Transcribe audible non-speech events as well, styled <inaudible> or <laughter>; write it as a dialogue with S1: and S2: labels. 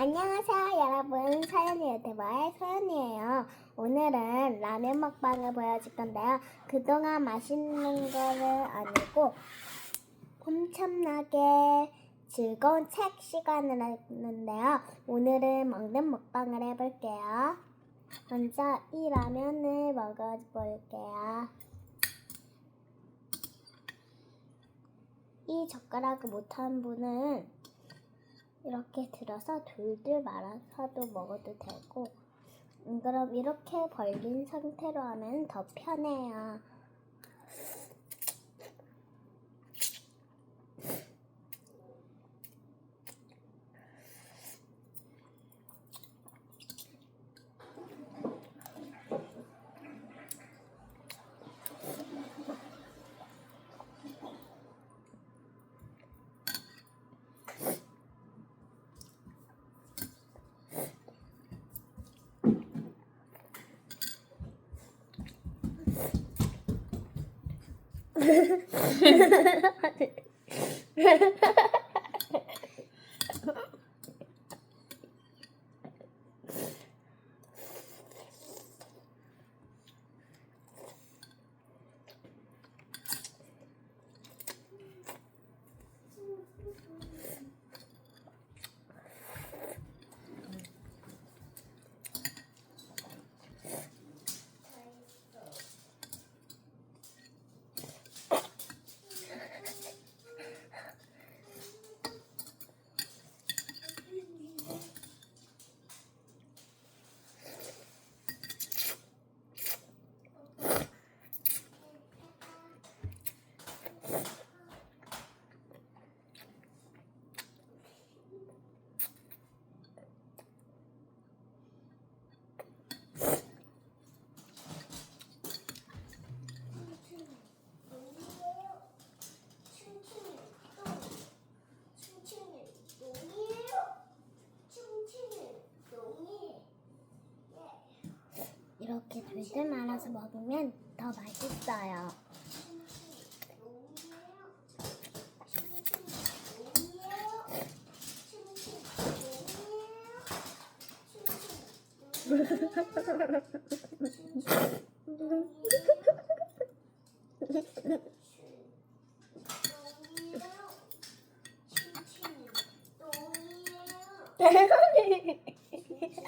S1: 안녕하세요 여러분. 서연이 유튜버의 소연이에요. 오늘은 라면 먹방을 보여줄 건데요. 그동안 맛있는 거를 아니고 엄청나게 즐거운 책 시간을 했는데요. 오늘은 먹는 먹방을 해볼게요. 먼저 이 라면을 먹어볼게요. 이 젓가락을 못하는 분은 이렇게 들어서 돌돌 말아서도 먹어도 되고 음, 그럼 이렇게 벌린 상태로 하면 더 편해요. <laughs> Hadi. <laughs> 이렇게 들들 말아서 먹으면 더 맛있어요. 대박이 <laughs> <laughs> <laughs>